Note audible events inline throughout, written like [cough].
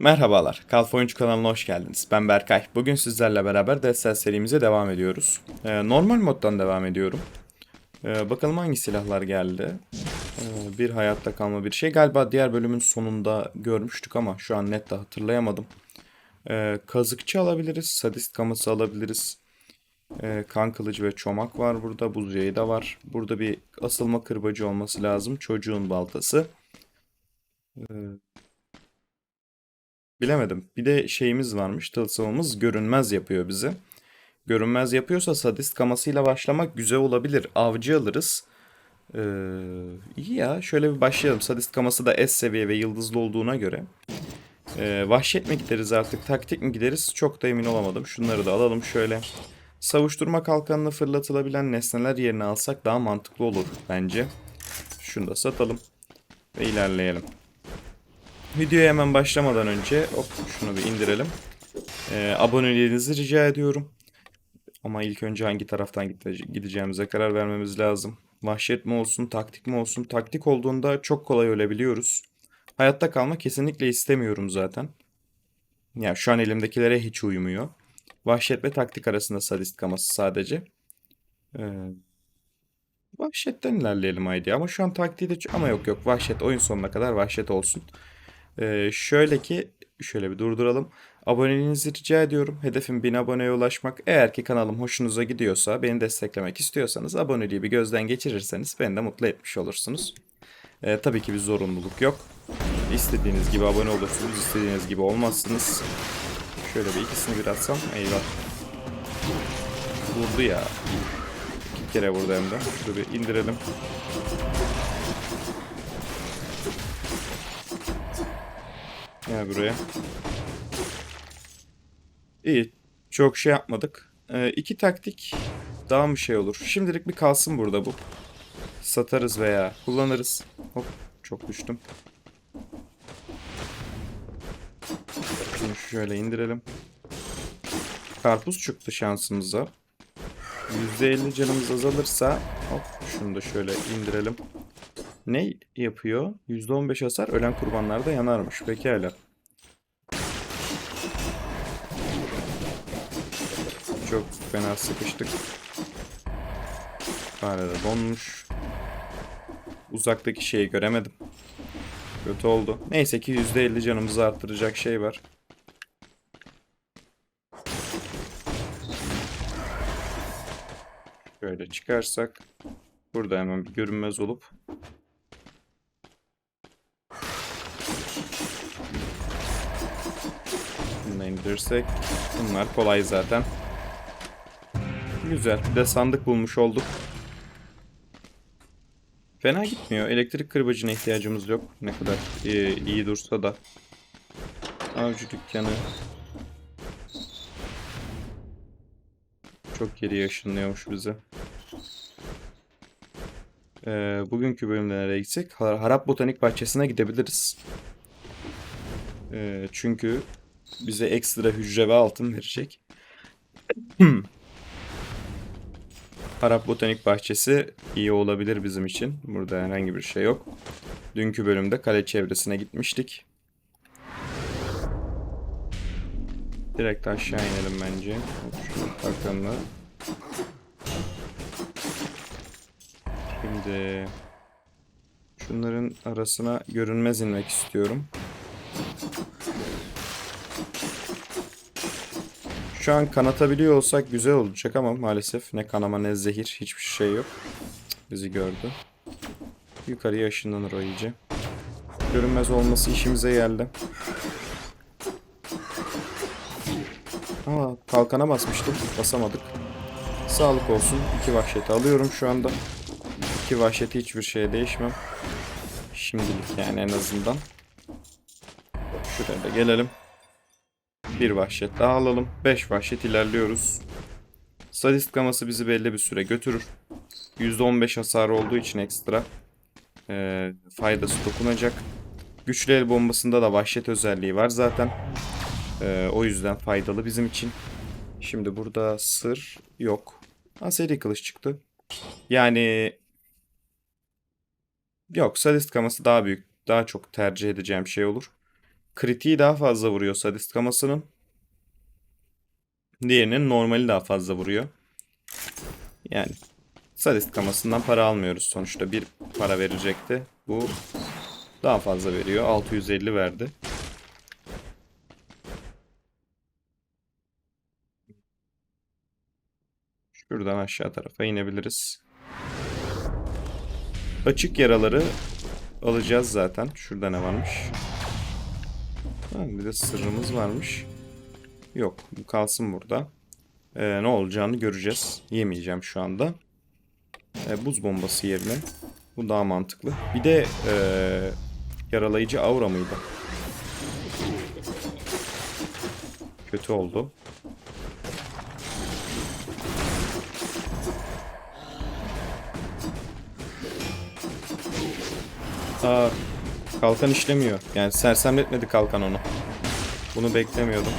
Merhabalar, Kalf Oyuncu kanalına hoş geldiniz. Ben Berkay. Bugün sizlerle beraber Death serimize devam ediyoruz. Ee, normal moddan devam ediyorum. Ee, bakalım hangi silahlar geldi. Ee, bir hayatta kalma bir şey. Galiba diğer bölümün sonunda görmüştük ama şu an net de hatırlayamadım. Ee, kazıkçı alabiliriz, sadist kaması alabiliriz. Ee, kan kılıcı ve çomak var burada. Buz yayı da var. Burada bir asılma kırbacı olması lazım. Çocuğun baltası. Ee, Bilemedim. Bir de şeyimiz varmış. Tılsımımız görünmez yapıyor bizi. Görünmez yapıyorsa sadist kamasıyla başlamak güzel olabilir. Avcı alırız. Ee, iyi ya. Şöyle bir başlayalım. Sadist kaması da S seviye ve yıldızlı olduğuna göre. Ee, vahşet mi gideriz artık? Taktik mi gideriz? Çok da emin olamadım. Şunları da alalım şöyle. Savuşturma kalkanına fırlatılabilen nesneler yerine alsak daha mantıklı olur bence. Şunu da satalım. Ve ilerleyelim. Videoya hemen başlamadan önce hop şunu bir indirelim. Ee, aboneliğinizi rica ediyorum. Ama ilk önce hangi taraftan gide- gideceğimize karar vermemiz lazım. Vahşet mi olsun, taktik mi olsun? Taktik olduğunda çok kolay ölebiliyoruz. Hayatta kalma kesinlikle istemiyorum zaten. Ya şu an elimdekilere hiç uymuyor. Vahşet ve taktik arasında sadist kaması sadece. Ee, vahşetten ilerleyelim haydi. Ama şu an taktiği de... Ama yok yok vahşet oyun sonuna kadar vahşet olsun. Ee, şöyle ki şöyle bir durduralım. Aboneliğinizi rica ediyorum. Hedefim 1000 aboneye ulaşmak. Eğer ki kanalım hoşunuza gidiyorsa, beni desteklemek istiyorsanız aboneliği bir gözden geçirirseniz beni de mutlu etmiş olursunuz. Ee, tabii ki bir zorunluluk yok. İstediğiniz gibi abone olursunuz, istediğiniz gibi olmazsınız. Şöyle bir ikisini bir atsam. Eyvah. Vurdu ya. İki kere vurdu hem de. Şunu bir indirelim. Gel buraya. İyi. Çok şey yapmadık. Ee, iki taktik daha mı şey olur? Şimdilik bir kalsın burada bu. Satarız veya kullanırız. Hop çok düştüm. Şunu şöyle indirelim. Karpuz çıktı şansımıza. %50 canımız azalırsa hop şunu da şöyle indirelim. Ne yapıyor? %15 hasar ölen kurbanlar da yanarmış. Pekala. Çok fena sıkıştık. Arada donmuş. Uzaktaki şeyi göremedim. Kötü oldu. Neyse ki %50 canımızı arttıracak şey var. Şöyle çıkarsak. Burada hemen bir görünmez olup indirirsek. Bunlar kolay zaten. Güzel. Bir de sandık bulmuş olduk. Fena gitmiyor. Elektrik kırbacına ihtiyacımız yok. Ne kadar iyi, iyi dursa da. Avcı dükkanı. Çok geri yaşınlıyormuş bize. Ee, bugünkü bölümde nereye gitsek? Har- Harap Botanik Bahçesi'ne gidebiliriz. Ee, çünkü bize ekstra hücre ve altın verecek. [clears throat] Harap Botanik Bahçesi iyi olabilir bizim için. Burada herhangi bir şey yok. Dünkü bölümde kale çevresine gitmiştik. Direkt aşağı inelim bence. Takalım. Şimdi şunların arasına görünmez inmek istiyorum. Şu an kanatabiliyor olsak güzel olacak ama maalesef ne kanama ne zehir hiçbir şey yok. Bizi gördü. Yukarıya ışınlanır o iyice. Görünmez olması işimize geldi. Aa kalkana basmıştım. Basamadık. Sağlık olsun. İki vahşeti alıyorum şu anda. İki vahşeti hiçbir şeye değişmem. Şimdilik yani en azından. Şuraya da gelelim. Bir vahşet daha alalım. Beş vahşet ilerliyoruz. Sadist gaması bizi belli bir süre götürür. %15 hasar olduğu için ekstra eee, faydası dokunacak. Güçlü el bombasında da vahşet özelliği var zaten. Eee, o yüzden faydalı bizim için. Şimdi burada sır yok. Ha, seri kılıç çıktı. Yani yok sadist kaması daha büyük. Daha çok tercih edeceğim şey olur. Kritiği daha fazla vuruyor sadist kamasının. Diğerinin normali daha fazla vuruyor. Yani sadist kamasından para almıyoruz sonuçta. Bir para verecekti. Bu daha fazla veriyor. 650 verdi. Şuradan aşağı tarafa inebiliriz. Açık yaraları alacağız zaten. Şurada ne varmış? Ha, bir de sırrımız varmış. Yok, bu kalsın burada. Ee, ne olacağını göreceğiz. Yemeyeceğim şu anda. Ee, buz bombası yerine. Bu daha mantıklı. Bir de ee, yaralayıcı aura mıydı? Kötü oldu. Aa, kalkan işlemiyor. Yani sersemletmedi kalkan onu. Bunu beklemiyordum.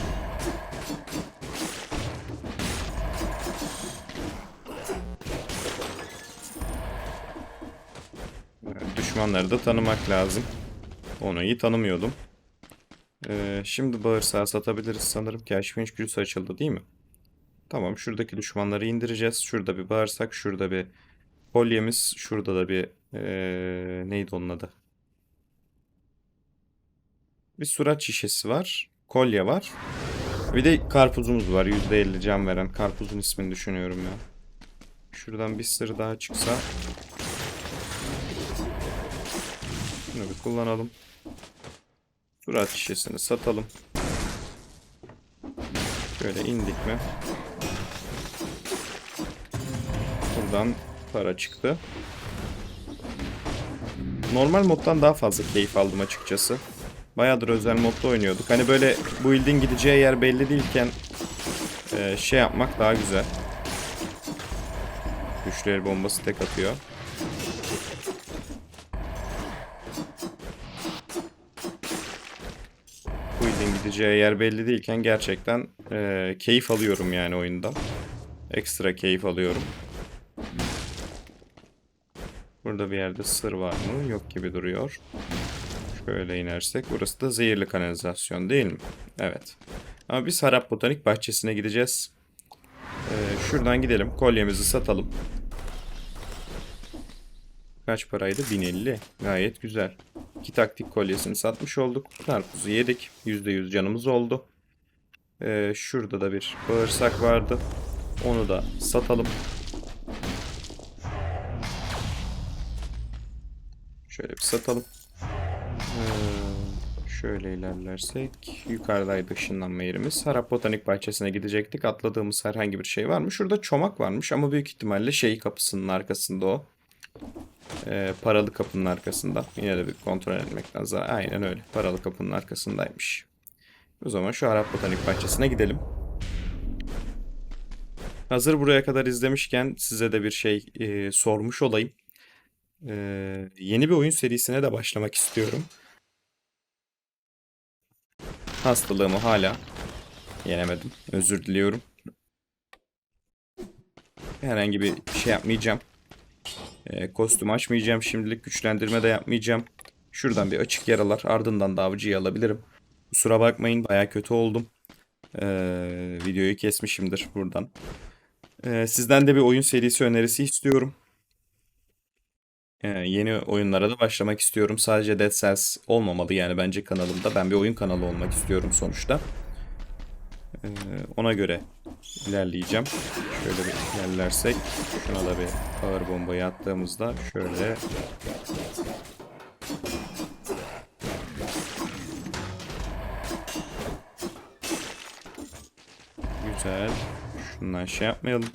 Düşmanları da tanımak lazım. Onu iyi tanımıyordum. Ee, şimdi bağırsağı satabiliriz sanırım. Keşfinç gücüsü açıldı değil mi? Tamam şuradaki düşmanları indireceğiz. Şurada bir bağırsak, şurada bir kolyemiz, şurada da bir ee, neydi onun adı? Bir surat şişesi var. Kolye var. Bir de karpuzumuz var. %50 can veren. Karpuzun ismini düşünüyorum ya. Şuradan bir sır daha çıksa. Şunu bir kullanalım. Surat şişesini satalım. Şöyle indik mi? Buradan para çıktı. Normal moddan daha fazla keyif aldım açıkçası. Bayağıdır özel modda oynuyorduk. Hani böyle build'in gideceği yer belli değilken e, şey yapmak daha güzel. Güçlü el bombası tek atıyor. Build'in gideceği yer belli değilken gerçekten e, keyif alıyorum yani oyundan. Ekstra keyif alıyorum. Burada bir yerde sır var mı? Yok gibi duruyor. Şöyle inersek. Burası da zehirli kanalizasyon değil mi? Evet. Ama biz Harap Botanik Bahçesi'ne gideceğiz. Ee, şuradan gidelim. Kolyemizi satalım. Kaç paraydı? 1050. Gayet güzel. İki taktik kolyesini satmış olduk. Karpuzu yedik. %100 canımız oldu. Ee, şurada da bir bağırsak vardı. Onu da satalım. Şöyle bir satalım. Ee, şöyle ilerlersek yukarıdaydı ışınlanma yerimiz. Harap Botanik Bahçesi'ne gidecektik. Atladığımız herhangi bir şey var mı? Şurada çomak varmış ama büyük ihtimalle şey kapısının arkasında o. Ee, paralı kapının arkasında. Yine de bir kontrol etmek lazım. Aynen öyle. Paralı kapının arkasındaymış. O zaman şu Harap Botanik Bahçesi'ne gidelim. Hazır buraya kadar izlemişken size de bir şey e, sormuş olayım. Ee, yeni bir oyun serisine de başlamak istiyorum. Hastalığımı hala yenemedim. Özür diliyorum. Herhangi bir şey yapmayacağım. Ee, kostüm açmayacağım şimdilik. Güçlendirme de yapmayacağım. Şuradan bir açık yaralar. Ardından da avcıyı alabilirim. Kusura bakmayın baya kötü oldum. Ee, videoyu kesmişimdir buradan. Ee, sizden de bir oyun serisi önerisi istiyorum. Ee, yeni oyunlara da başlamak istiyorum. Sadece Dead Cells olmamalı yani bence kanalımda. Ben bir oyun kanalı olmak istiyorum sonuçta. Ee, ona göre ilerleyeceğim. Şöyle bir ilerlersek. Şuna da bir ağır bombayı attığımızda şöyle Güzel. Şundan şey yapmayalım.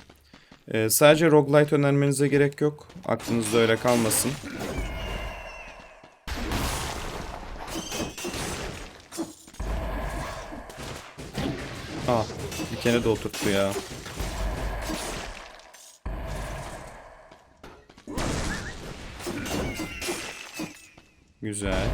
Ee, sadece roguelite önermenize gerek yok. Aklınızda öyle kalmasın. Ah, dikene de oturttu ya. Güzel.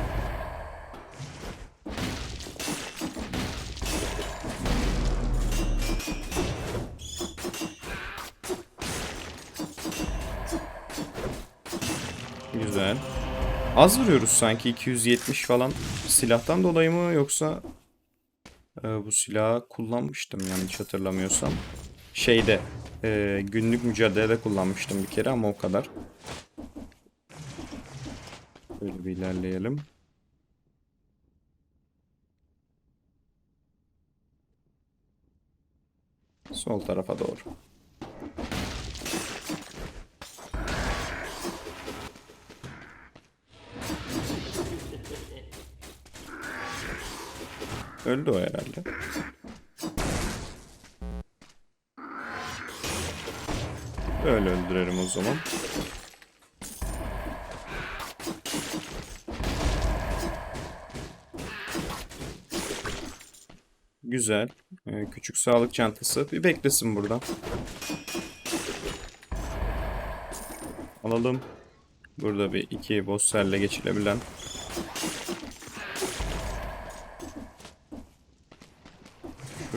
Az vuruyoruz sanki 270 falan. Silahtan dolayı mı yoksa e, bu silahı kullanmıştım yanlış hatırlamıyorsam. Şeyde e, günlük mücadelede kullanmıştım bir kere ama o kadar. Böyle bir ilerleyelim. Sol tarafa doğru. Öldü o herhalde. Öyle öldürelim o zaman. Güzel. Ee, küçük sağlık çantası. Bir beklesin burada. Alalım. Burada bir iki boss cell'le geçilebilen.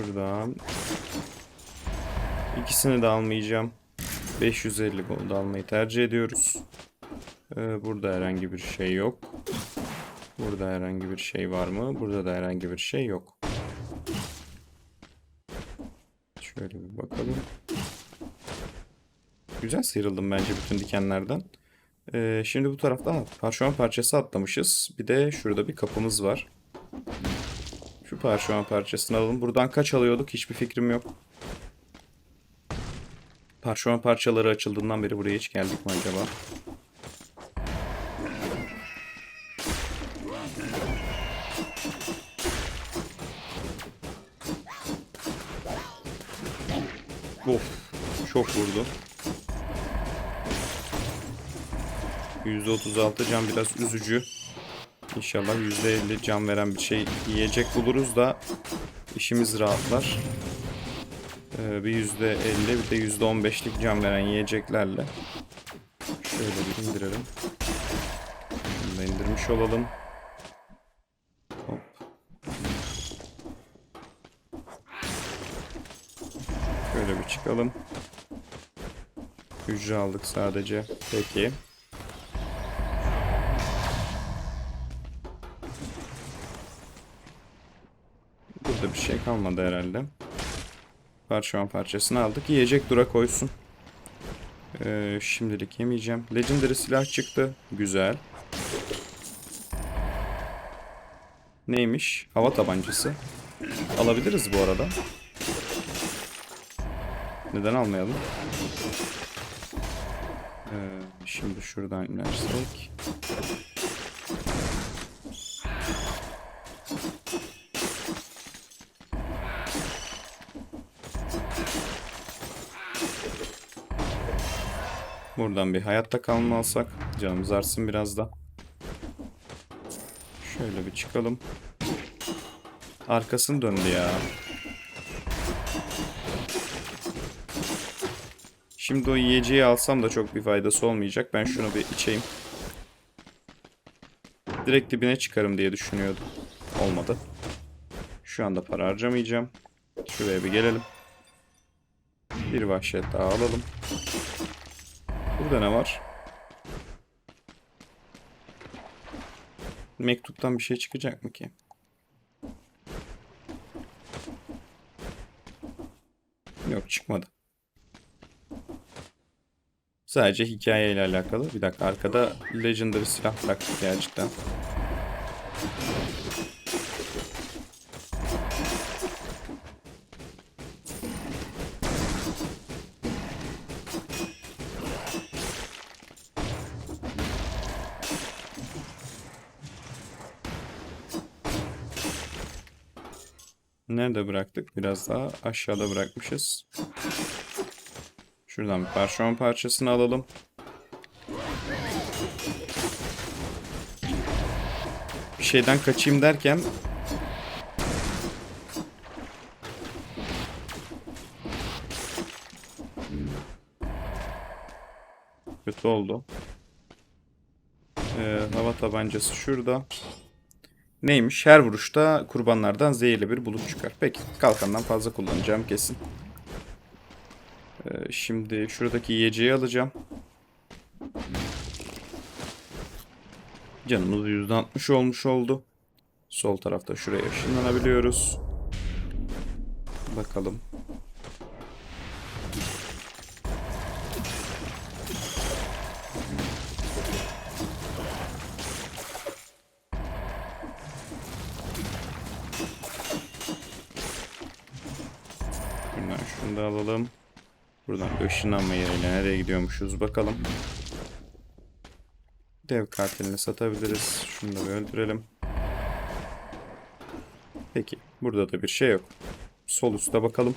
Şuradan. İkisini de almayacağım. 550 gold almayı tercih ediyoruz. Ee, burada herhangi bir şey yok. Burada herhangi bir şey var mı? Burada da herhangi bir şey yok. Şöyle bir bakalım. Güzel sıyrıldım bence bütün dikenlerden. Ee, şimdi bu tarafta ha, parşömen parçası atlamışız. Bir de şurada bir kapımız var. Parşömen parçasını alalım. Buradan kaç alıyorduk hiçbir fikrim yok. Parşömen parçaları açıldığından beri buraya hiç geldik mi acaba? Of, çok vurdu. %36 can biraz üzücü. İnşallah %50 can veren bir şey yiyecek buluruz da işimiz rahatlar. Ee, bir %50 bir de %15'lik can veren yiyeceklerle. Şöyle bir indirelim. Bunu indirmiş olalım. Hop. Şöyle bir çıkalım. Hücre aldık sadece. Peki. Şey kalmadı herhalde. Parşömen parçasını aldık. Yiyecek dura koysun. Ee, şimdilik yemeyeceğim. Legendary silah çıktı. Güzel. Neymiş? Hava tabancası. Alabiliriz bu arada. Neden almayalım? Ee, şimdi şuradan inersek. Buradan bir hayatta kalma alsak. Canımız artsın biraz da. Şöyle bir çıkalım. Arkasını döndü ya. Şimdi o yiyeceği alsam da çok bir faydası olmayacak. Ben şunu bir içeyim. Direkt dibine çıkarım diye düşünüyordum. Olmadı. Şu anda para harcamayacağım. Şuraya bir gelelim. Bir vahşet daha alalım. Burada ne var? Mektuptan bir şey çıkacak mı ki? Yok çıkmadı. Sadece hikayeyle alakalı. Bir dakika arkada Legendary silah bıraktık gerçekten. Nerede bıraktık? Biraz daha aşağıda bırakmışız. Şuradan bir parşömen parçasını alalım. Bir şeyden kaçayım derken kötü oldu. Ee, hava tabancası şurada. Neymiş? Her vuruşta kurbanlardan zehirli bir bulut çıkar. Peki kalkandan fazla kullanacağım kesin. Ee, şimdi şuradaki yiyeceği alacağım. Canımız %60 olmuş oldu. Sol tarafta şuraya ışınlanabiliyoruz. Bakalım. Şunu da alalım. Buradan ışınlanma yeriyle nereye gidiyormuşuz bakalım. Dev katilini satabiliriz. Şunu da bir öldürelim. Peki. Burada da bir şey yok. Sol üstte bakalım.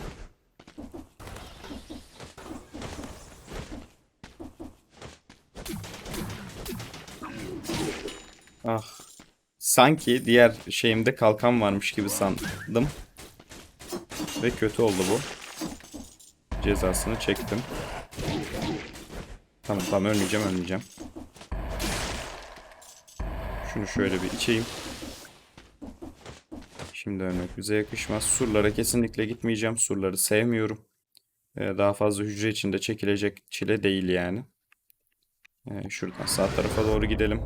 Ah. Sanki diğer şeyimde kalkan varmış gibi sandım. Ve kötü oldu bu. Cezasını çektim. Tamam tamam ölmeyeceğim ölmeyeceğim. Şunu şöyle bir içeyim. Şimdi ölmek bize yakışmaz. Surlara kesinlikle gitmeyeceğim. Surları sevmiyorum. Ee, daha fazla hücre içinde çekilecek çile değil yani. Ee, şuradan sağ tarafa doğru gidelim.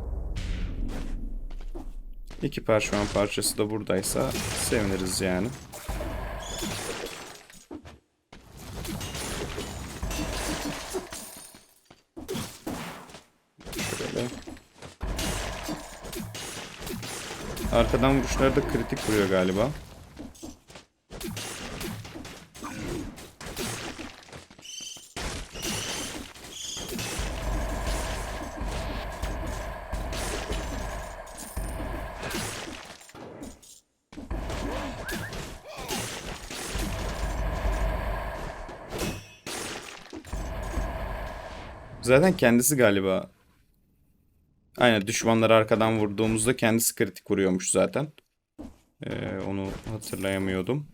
İki parşömen parçası da buradaysa seviniriz yani. Arkadan vuruşlar da kritik vuruyor galiba. Zaten kendisi galiba Aynen düşmanları arkadan vurduğumuzda kendisi kritik vuruyormuş zaten. Ee, onu hatırlayamıyordum.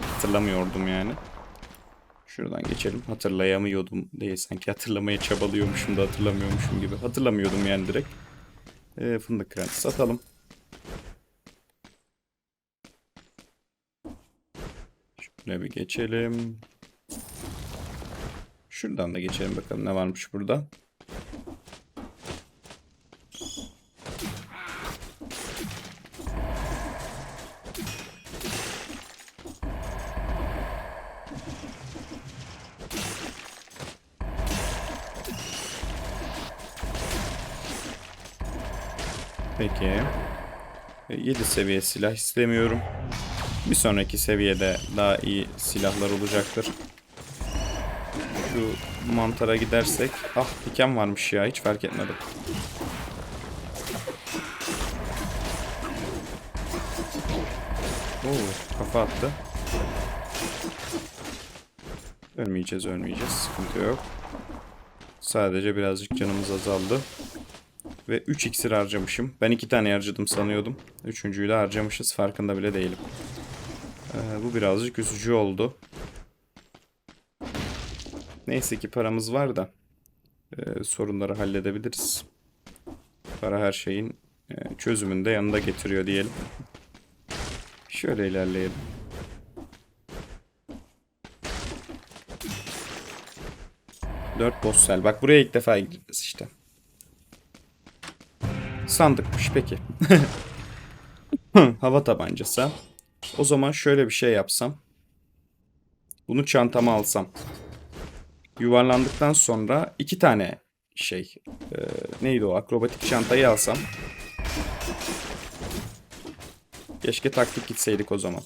Hatırlamıyordum yani. Şuradan geçelim. Hatırlayamıyordum değil sanki hatırlamaya çabalıyormuşum da hatırlamıyormuşum gibi. Hatırlamıyordum yani direkt. Ee, fındık krenti satalım. Şöyle bir geçelim. Şuradan da geçelim bakalım ne varmış burada. Peki. 7 seviye silah istemiyorum. Bir sonraki seviyede daha iyi silahlar olacaktır. Şu mantara gidersek. Ah diken varmış ya hiç fark etmedim. Oo, kafa attı. Ölmeyeceğiz ölmeyeceğiz sıkıntı yok. Sadece birazcık canımız azaldı. Ve 3 iksir harcamışım. Ben 2 tane harcadım sanıyordum. Üçüncüyü de harcamışız. Farkında bile değilim. Ee, bu birazcık üzücü oldu. Neyse ki paramız var da e, sorunları halledebiliriz. Para her şeyin e, çözümünü de yanında getiriyor diyelim. Şöyle ilerleyelim. Dört boss cell. Bak buraya ilk defa gireceğiz işte. Sandıkmış peki. [laughs] Hava tabancası. O zaman şöyle bir şey yapsam. Bunu çantama alsam. Yuvarlandıktan sonra iki tane şey. E, neydi o? Akrobatik çantayı alsam. Keşke taktik gitseydik o zaman.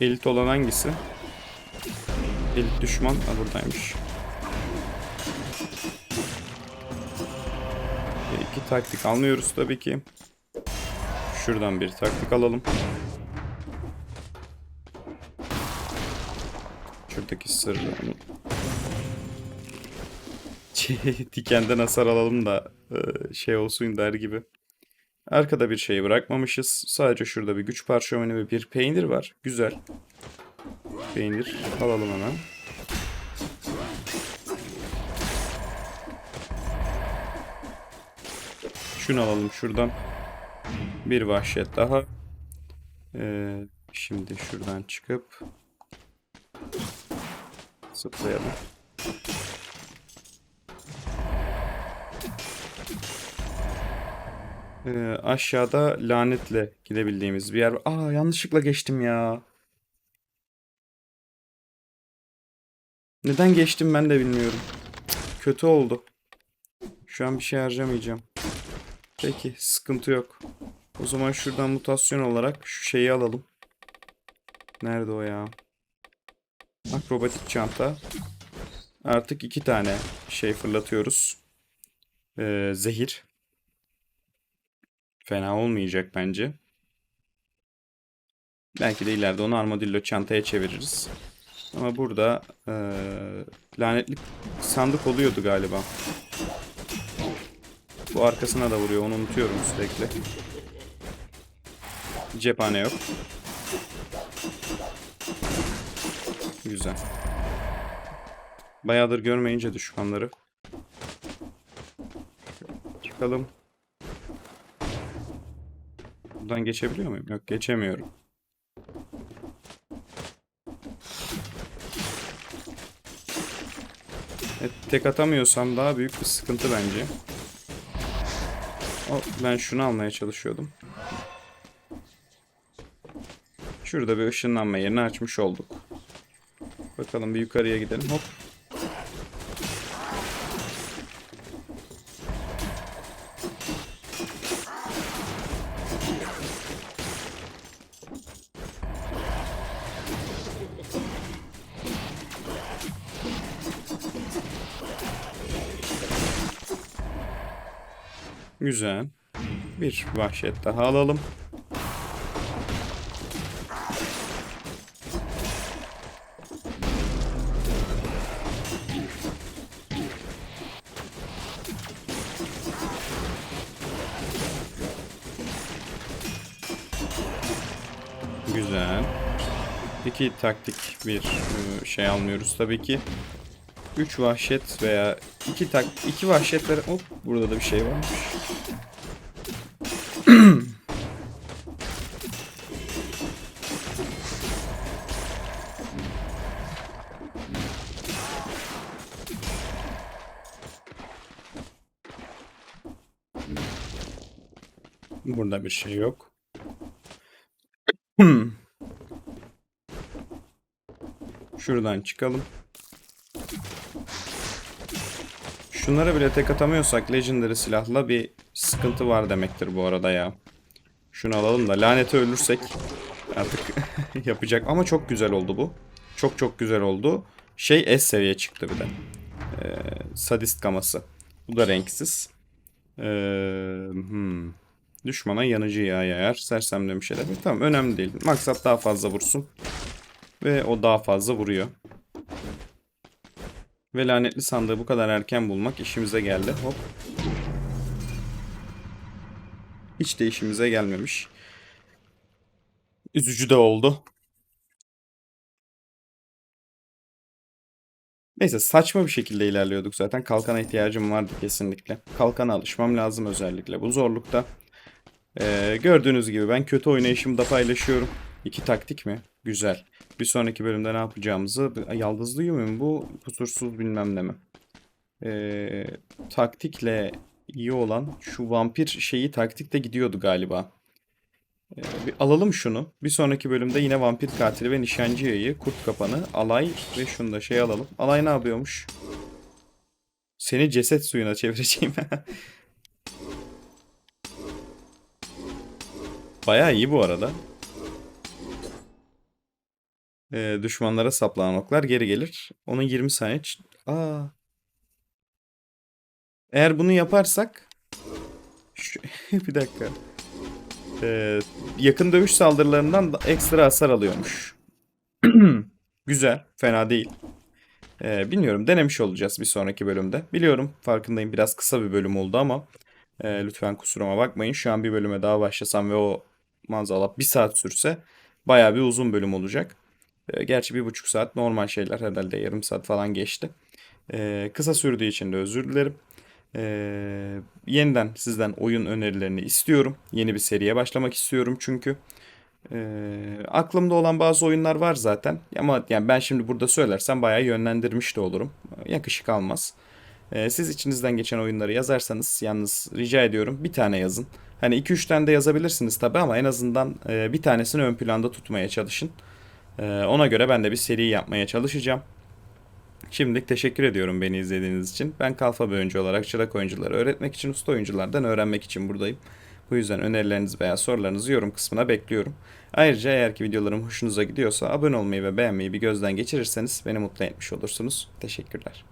Elit olan hangisi? Elit düşman. Ha buradaymış. E, iki taktik almıyoruz tabii ki. Şuradan bir taktik alalım. Şuradaki sırrı Dikenden [laughs] hasar alalım da e, şey olsun der gibi. Arkada bir şey bırakmamışız. Sadece şurada bir güç parşömeni ve bir peynir var. Güzel. Peynir alalım hemen. Şunu alalım şuradan. Bir vahşet daha. Ee, şimdi şuradan çıkıp zıplayalım. Ee, aşağıda lanetle gidebildiğimiz bir yer. Aa yanlışlıkla geçtim ya. Neden geçtim ben de bilmiyorum. Kötü oldu. Şu an bir şey harcamayacağım. Peki sıkıntı yok. O zaman şuradan mutasyon olarak şu şeyi alalım. Nerede o ya? Akrobatik çanta. Artık iki tane şey fırlatıyoruz. Ee, zehir. Fena olmayacak bence. Belki de ileride onu armadillo çantaya çeviririz. Ama burada eee, lanetli sandık oluyordu galiba. Bu arkasına da vuruyor. Onu unutuyorum sürekli. Cephane yok. Güzel. Bayağıdır görmeyince düşmanları. Çıkalım. Buradan geçebiliyor muyum? Yok geçemiyorum. Evet, tek atamıyorsam daha büyük bir sıkıntı bence. O, ben şunu almaya çalışıyordum. Şurada bir ışınlanma yerini açmış olduk. Bakalım bir yukarıya gidelim. Hop. Güzel. Bir vahşet daha alalım. Güzel. İki taktik bir e, şey almıyoruz tabii ki. 3 vahşet veya 2 tak 2 vahşetler hop burada da bir şey varmış. [clears throat] Burada bir şey yok. [clears throat] Şuradan çıkalım. Şunlara bile tek atamıyorsak Legendary silahla bir sıkıntı var demektir bu arada ya. Şunu alalım da lanete ölürsek artık [laughs] yapacak. Ama çok güzel oldu bu. Çok çok güzel oldu. Şey S seviye çıktı bir de. Ee, sadist kaması. Bu da renksiz. Ee, hmm. Düşmana yanıcı yağ yayar. Sersemlemiş eder. Tamam önemli değil. Maksat daha fazla vursun. Ve o daha fazla vuruyor. Ve lanetli sandığı bu kadar erken bulmak işimize geldi. Hop. Hiç de işimize gelmemiş. Üzücü de oldu. Neyse saçma bir şekilde ilerliyorduk zaten. Kalkana ihtiyacım vardı kesinlikle. Kalkana alışmam lazım özellikle bu zorlukta. Ee, gördüğünüz gibi ben kötü oynayışımı da paylaşıyorum. İki taktik mi? Güzel. Bir sonraki bölümde ne yapacağımızı... Yaldızlı mi bu? Kusursuz bilmem ne mi? Ee, taktikle iyi olan şu vampir şeyi taktikte gidiyordu galiba. Ee, bir alalım şunu. Bir sonraki bölümde yine vampir katili ve nişancı yayı, kurt kapanı, alay ve şunu da şey alalım. Alay ne yapıyormuş? Seni ceset suyuna çevireceğim. [laughs] Bayağı iyi bu arada. Ee, düşmanlara saplanan oklar geri gelir. Onun 20 saniye... Aa. Eğer bunu yaparsak... Şu... [laughs] bir dakika. Ee, yakın dövüş saldırılarından da ekstra hasar alıyormuş. [clears throat] Güzel. Fena değil. Ee, bilmiyorum. Denemiş olacağız bir sonraki bölümde. Biliyorum. Farkındayım. Biraz kısa bir bölüm oldu ama e, lütfen kusuruma bakmayın. Şu an bir bölüme daha başlasam ve o maazallah bir saat sürse bayağı bir uzun bölüm olacak. E, Gerçi bir buçuk saat normal şeyler herhalde yarım saat falan geçti. E, kısa sürdüğü için de özür dilerim. Ee, yeniden sizden oyun önerilerini istiyorum. Yeni bir seriye başlamak istiyorum çünkü. Ee, aklımda olan bazı oyunlar var zaten. Ama yani ben şimdi burada söylersem bayağı yönlendirmiş de olurum. Yakışık almaz. Ee, siz içinizden geçen oyunları yazarsanız yalnız rica ediyorum bir tane yazın. Hani 2-3 tane de yazabilirsiniz tabii ama en azından e, bir tanesini ön planda tutmaya çalışın. Ee, ona göre ben de bir seri yapmaya çalışacağım. Şimdilik teşekkür ediyorum beni izlediğiniz için. Ben Kalfa bir oyuncu olarak çırak oyuncuları öğretmek için, usta oyunculardan öğrenmek için buradayım. Bu yüzden önerilerinizi veya sorularınızı yorum kısmına bekliyorum. Ayrıca eğer ki videolarım hoşunuza gidiyorsa abone olmayı ve beğenmeyi bir gözden geçirirseniz beni mutlu etmiş olursunuz. Teşekkürler.